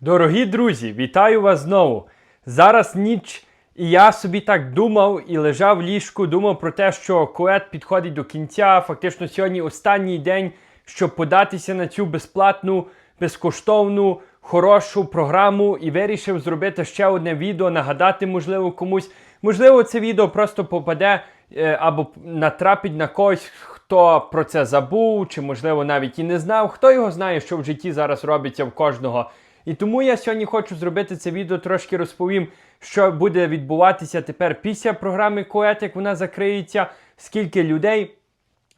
Дорогі друзі, вітаю вас знову. Зараз ніч, і я собі так думав і лежав в ліжку, думав про те, що коет підходить до кінця. Фактично сьогодні останній день, щоб податися на цю безплатну, безкоштовну, хорошу програму і вирішив зробити ще одне відео, нагадати, можливо, комусь. Можливо, це відео просто попаде е, або натрапить на когось, хто про це забув, чи, можливо, навіть і не знав. Хто його знає, що в житті зараз робиться в кожного. І тому я сьогодні хочу зробити це відео, трошки розповім, що буде відбуватися тепер після програми Коет, як вона закриється, скільки людей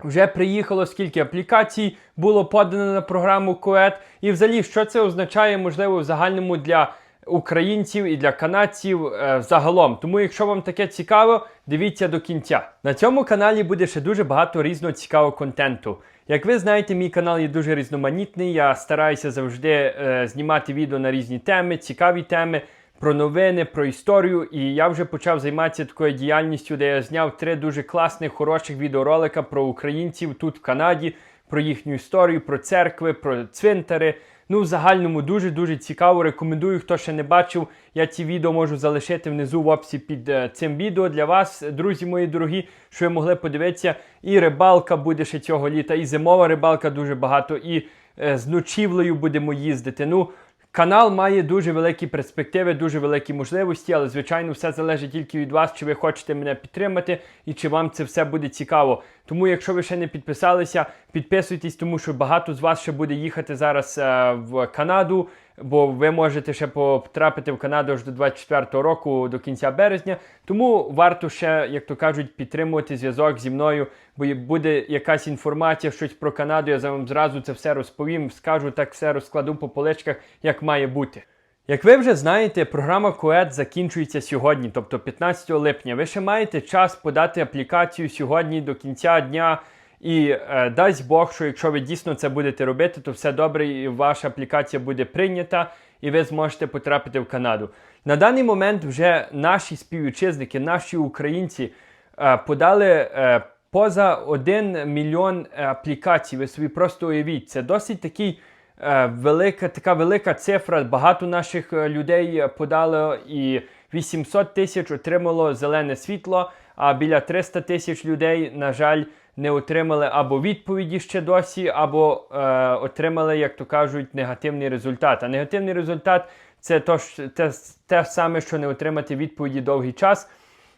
вже приїхало, скільки аплікацій було подано на програму Коет, і взагалі, що це означає, можливо, в загальному для українців і для канадців е, загалом. Тому, якщо вам таке цікаво, дивіться до кінця. На цьому каналі буде ще дуже багато різного цікавого контенту. Як ви знаєте, мій канал є дуже різноманітний. Я стараюся завжди е, знімати відео на різні теми, цікаві теми. Про новини, про історію, і я вже почав займатися такою діяльністю, де я зняв три дуже класних, хороших відеоролика про українців тут в Канаді, про їхню історію, про церкви, про цвинтари. Ну, в загальному дуже-дуже цікаво. Рекомендую, хто ще не бачив. Я ці відео можу залишити внизу в описі під е, цим відео для вас, друзі мої дорогі, що ви могли подивитися. І рибалка буде ще цього літа, і зимова рибалка дуже багато, і е, з ночівлею будемо їздити. Ну, Канал має дуже великі перспективи, дуже великі можливості, але звичайно все залежить тільки від вас, чи ви хочете мене підтримати і чи вам це все буде цікаво. Тому, якщо ви ще не підписалися, підписуйтесь, тому що багато з вас ще буде їхати зараз е, в Канаду, бо ви можете ще потрапити в Канаду аж до 24 року, до кінця березня. Тому варто ще, як то кажуть, підтримувати зв'язок зі мною, бо буде якась інформація, щось про Канаду. Я вам зразу це все розповім, скажу так все розкладу по поличках, як має бути. Як ви вже знаєте, програма КОЕД закінчується сьогодні, тобто 15 липня. Ви ще маєте час подати аплікацію сьогодні до кінця дня. І е, дасть Бог, що якщо ви дійсно це будете робити, то все добре, і ваша аплікація буде прийнята, і ви зможете потрапити в Канаду. На даний момент вже наші співвітчизники, наші українці е, подали е, поза 1 мільйон е, аплікацій. Ви собі просто уявіть, це досить такий е, велика, така велика цифра. Багато наших е, людей подало і 800 тисяч отримало зелене світло, а біля 300 тисяч людей, на жаль, не отримали або відповіді ще досі, або е, отримали, як то кажуть, негативний результат. А негативний результат це то, те, те саме, що не отримати відповіді довгий час.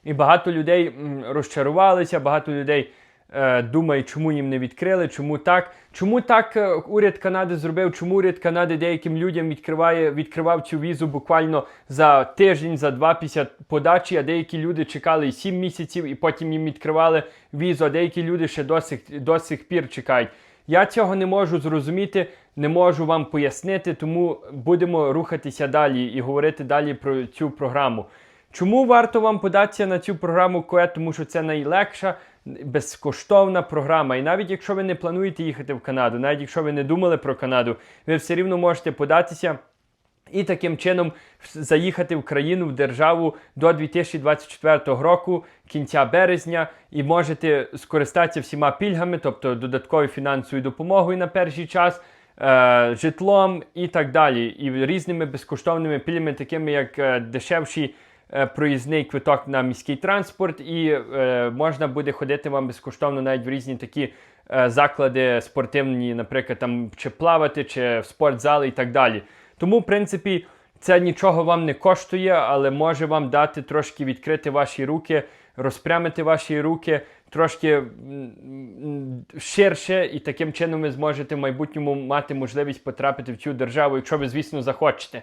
І багато людей розчарувалися, багато людей е, думають, чому їм не відкрили, чому так. Чому так е, уряд Канади зробив? Чому уряд Канади деяким людям відкриває, відкривав цю візу буквально за тиждень, за два після подачі, а деякі люди чекали і 7 місяців, і потім їм відкривали візу, а деякі люди ще до сих, до сих пір чекають. Я цього не можу зрозуміти, не можу вам пояснити, тому будемо рухатися далі і говорити далі про цю програму. Чому варто вам податися на цю програму КОЕ? Тому що це найлегша, безкоштовна програма. І навіть якщо ви не плануєте їхати в Канаду, навіть якщо ви не думали про Канаду, ви все рівно можете податися. І таким чином заїхати в країну, в державу до 2024 року, кінця березня, і можете скористатися всіма пільгами, тобто додатковою фінансовою допомогою на перший час, е, житлом і так далі, і різними безкоштовними пільгами, такими як е, дешевший е, проїзний квиток на міський транспорт, і е, можна буде ходити вам безкоштовно навіть в різні такі е, заклади спортивні, наприклад, там чи плавати, чи в спортзали і так далі. Тому, в принципі, це нічого вам не коштує, але може вам дати трошки відкрити ваші руки, розпрямити ваші руки трошки ширше, і таким чином ви зможете в майбутньому мати можливість потрапити в цю державу, якщо ви, звісно, захочете.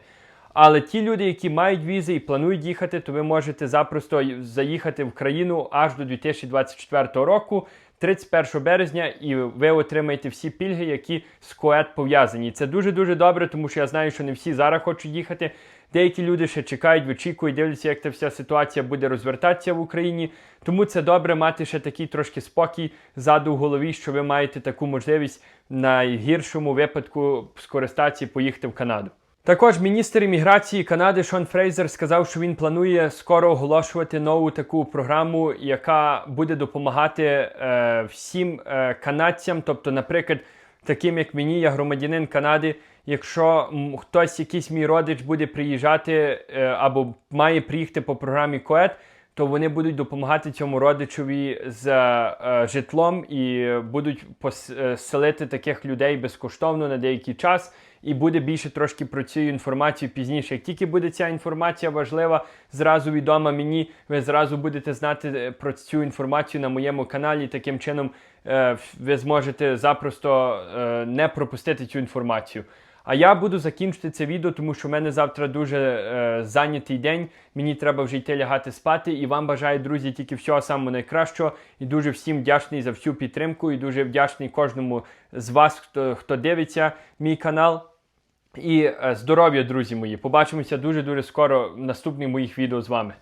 Але ті люди, які мають візи і планують їхати, то ви можете запросто заїхати в країну аж до 2024 року, 31 березня, і ви отримаєте всі пільги, які з КОЕТ пов'язані. Це дуже дуже добре, тому що я знаю, що не всі зараз хочуть їхати. Деякі люди ще чекають, вичікують, дивляться, як ця вся ситуація буде розвертатися в Україні. Тому це добре мати ще такий трошки спокій ззаду в голові, що ви маєте таку можливість в найгіршому випадку скористатися і поїхати в Канаду. Також міністр імміграції Канади Шон Фрейзер сказав, що він планує скоро оголошувати нову таку програму, яка буде допомагати е, всім е, канадцям. Тобто, наприклад, таким як мені, я громадянин Канади, Якщо хтось, якийсь мій родич буде приїжджати е, або має приїхати по програмі КОЕД, то вони будуть допомагати цьому родичові з е, житлом і будуть поселити таких людей безкоштовно на деякий час. І буде більше трошки про цю інформацію пізніше. Як тільки буде ця інформація важлива, зразу відома мені, ви зразу будете знати е, про цю інформацію на моєму каналі. Таким чином е, ви зможете запросто е, не пропустити цю інформацію. А я буду закінчити це відео, тому що в мене завтра дуже е, зайнятий день. Мені треба вже йти лягати спати. І вам бажаю, друзі, тільки всього самого найкращого. І дуже всім вдячний за всю підтримку. І дуже вдячний кожному з вас, хто, хто дивиться мій канал. І е, здоров'я, друзі мої. Побачимося дуже дуже скоро в наступних моїх відео з вами.